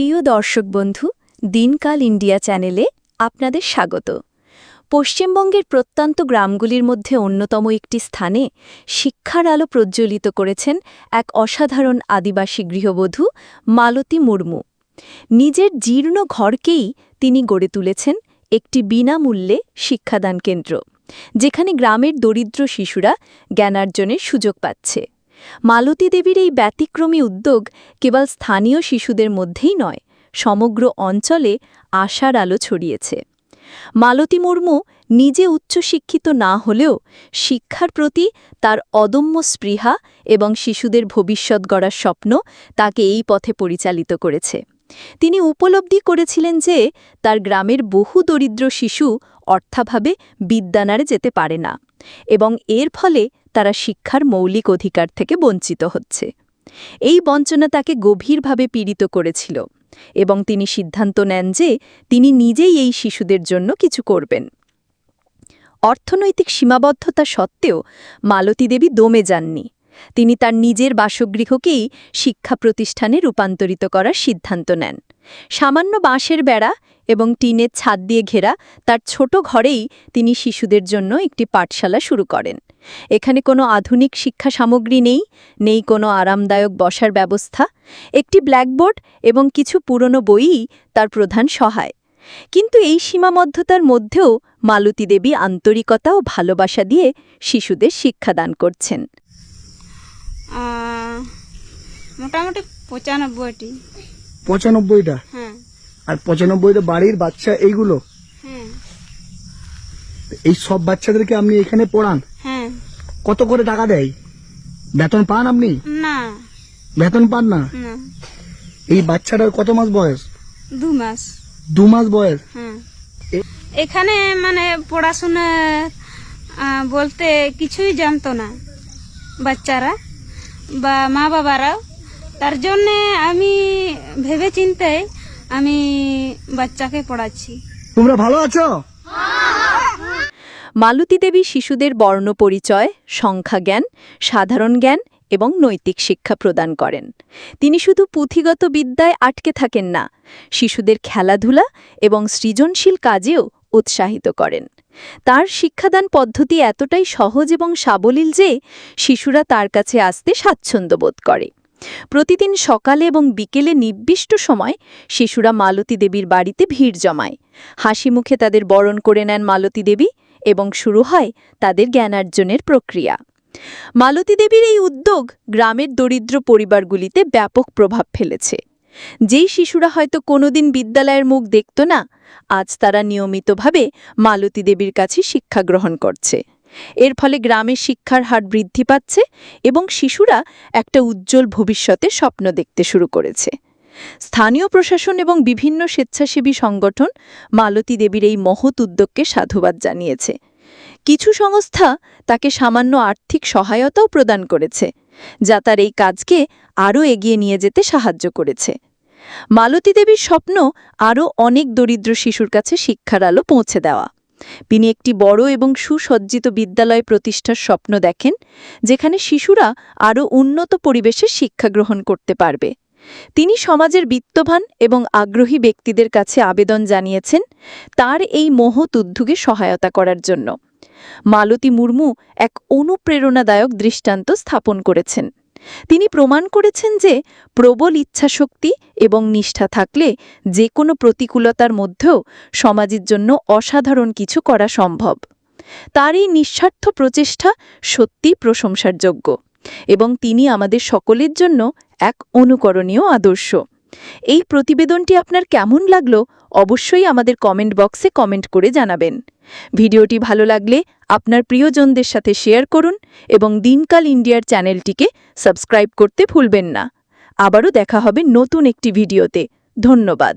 প্রিয় দর্শক বন্ধু, দিনকাল ইন্ডিয়া চ্যানেলে আপনাদের স্বাগত। পশ্চিমবঙ্গের প্রত্যন্ত গ্রামগুলির মধ্যে অন্যতম একটি স্থানে শিক্ষার আলো প্রজ্জ্বলিত করেছেন এক অসাধারণ আদিবাসী গৃহবধূ মালতী মুর্মু। নিজের জীর্ণ ঘরকেই তিনি গড়ে তুলেছেন একটি বিনামূল্যে শিক্ষাদান কেন্দ্র, যেখানে গ্রামের দরিদ্র শিশুরা জ্ঞানার্জনের সুযোগ পাচ্ছে। মালতী দেবীর এই ব্যতিক্রমী উদ্যোগ কেবল স্থানীয় শিশুদের মধ্যেই নয়, সমগ্র অঞ্চলে আশার আলো ছড়িয়েছে। মালতী মুর্মু নিজে উচ্চশিক্ষিত না হলেও শিক্ষার প্রতি তার অদম্য স্পৃহা এবং শিশুদের ভবিষ্যৎ গড়ার স্বপ্ন তাকে এই পথে পরিচালিত করেছে। তিনি উপলব্ধি করেছিলেন যে তার গ্রামের বহু দরিদ্র শিশু অর্থাভাবে বিদ্যানারে যেতে পারে না এবং এর ফলে তারা শিক্ষার মৌলিক অধিকার থেকে বঞ্চিত হচ্ছে। এই বঞ্চনা তাকে গভীরভাবে পীড়িত করেছিল এবং তিনি সিদ্ধান্ত নেন যে তিনি নিজেই এই শিশুদের জন্য কিছু করবেন। অর্থনৈতিক সীমাবদ্ধতা সত্ত্বেও মালতী দেবী দমে যাননি। তিনি তার নিজের বাসগৃহকেই শিক্ষা প্রতিষ্ঠানে রূপান্তরিত করার সিদ্ধান্ত নেন। সামান্য বাঁশের বেড়া এবং টিনের ছাদ দিয়ে ঘেরা তার ছোট ঘরেই তিনি শিশুদের জন্য একটি পাঠশালা শুরু করেন। এখানে কোনো আধুনিক শিক্ষা সামগ্রী নেই নেই কোনো আরামদায়ক বসার ব্যবস্থা, একটি ব্ল্যাকবোর্ড এবং কিছু পুরনো বইই তার প্রধান সহায়। কিন্তু এই সীমাবদ্ধতার মধ্যেও মালতী দেবী আন্তরিকতা ও ভালোবাসা দিয়ে শিশুদের শিক্ষাদান করছেন। মোটামুটি পঁচানব্বইটি। পঁচানব্বইটা? হ্যাঁ। আর পঁচানব্বইটা বাড়ির বাচ্চা এইগুলো? হ্যাঁ। এই সব বাচ্চাদেরকে আপনি এখানে পড়ান? হ্যাঁ। কত করে টাকা দেয়? বেতন পান আপনি? না। বেতন পান না? না। এই বাচ্চাটার কত মাস বয়স? দু মাস। দু মাস বয়স? হ্যাঁ। এখানে মানে পড়াশোনা বলতে কিছুই জানতো না বাচ্চারা। বা মা বাবারাও তার জন্যে আমি ভেবে চিন্তে আমি বাচ্চাকে পড়াচ্ছি। তোমরা ভালো আছো? মালতী দেবী শিশুদের বর্ণ পরিচয় সংখ্যা জ্ঞান সাধারণ জ্ঞান এবং নৈতিক শিক্ষা প্রদান করেন। তিনি শুধু পুঁথিগত বিদ্যায় আটকে থাকেন না শিশুদের খেলাধুলা এবং সৃজনশীল কাজেও উৎসাহিত করেন। তার শিক্ষাদান পদ্ধতি এতটাই সহজ এবং সাবলীল যে শিশুরা তার কাছে আসতে স্বাচ্ছন্দ্য বোধ করে। প্রতিদিন সকালে এবং বিকেলে নির্দিষ্ট সময় শিশুরা মালতী দেবীর বাড়িতে ভিড় জমায়। হাসি মুখে তাদের বরণ করে নেন মালতী দেবী এবং শুরু হয় তাদের জ্ঞানার্জনের প্রক্রিয়া। মালতী দেবীর এই উদ্যোগ গ্রামের দরিদ্র পরিবারগুলিতে ব্যাপক প্রভাব ফেলেছে। যেই শিশুরা হয়তো কোনোদিন বিদ্যালয়ের মুখ দেখত না, আজ তারা নিয়মিতভাবে মালতী দেবীর কাছে শিক্ষা গ্রহণ করছে। এর ফলে গ্রামের শিক্ষার হার বৃদ্ধি পাচ্ছে এবং শিশুরা একটা উজ্জ্বল ভবিষ্যতে স্বপ্ন দেখতে শুরু করেছে। স্থানীয় প্রশাসন এবং বিভিন্ন স্বেচ্ছাসেবী সংগঠন মালতী দেবীর এই মহৎ উদ্যোগকে সাধুবাদ জানিয়েছে। কিছু সংস্থা তাকে সামান্য আর্থিক সহায়তাও প্রদান করেছে। যা তার এই কাজকে আরও এগিয়ে নিয়ে যেতে সাহায্য করেছে। মালতী দেবীর স্বপ্ন আরও অনেক দরিদ্র শিশুর কাছে শিক্ষার আলো পৌঁছে দেওয়া। তিনি একটি বড় এবং সুসজ্জিত বিদ্যালয় প্রতিষ্ঠার স্বপ্ন দেখেন, যেখানে শিশুরা আরও উন্নত পরিবেশে শিক্ষা গ্রহণ করতে পারবে। তিনি সমাজের বিত্তবান এবং আগ্রহী ব্যক্তিদের কাছে আবেদন জানিয়েছেন তার এই মহৎ উদ্যোগে সহায়তা করার জন্য। মালতী মুর্মু এক অনুপ্রেরণাদায়ক দৃষ্টান্ত স্থাপন করেছেন। তিনি প্রমাণ করেছেন যে প্রবল ইচ্ছাশক্তি এবং নিষ্ঠা থাকলে যে কোনো প্রতিকূলতার মধ্যেও সমাজের জন্য অসাধারণ কিছু করা সম্ভব। তার এই নিঃস্বার্থ প্রচেষ্টা সত্যি প্রশংসার যোগ্য এবং তিনি আমাদের সকলের জন্য এক অনুকরণীয় আদর্শ। এই প্রতিবেদনটি আপনার কেমন লাগল অবশ্যই আমাদের কমেন্ট বক্সে কমেন্ট করে জানাবেন। ভিডিওটি ভালো লাগলে আপনার প্রিয়জনদের সাথে শেয়ার করুন এবং দিনকাল ইন্ডিয়ার চ্যানেলটিকে সাবস্ক্রাইব করতে ভুলবেন না। আবারও দেখা হবে নতুন একটি ভিডিওতে। ধন্যবাদ।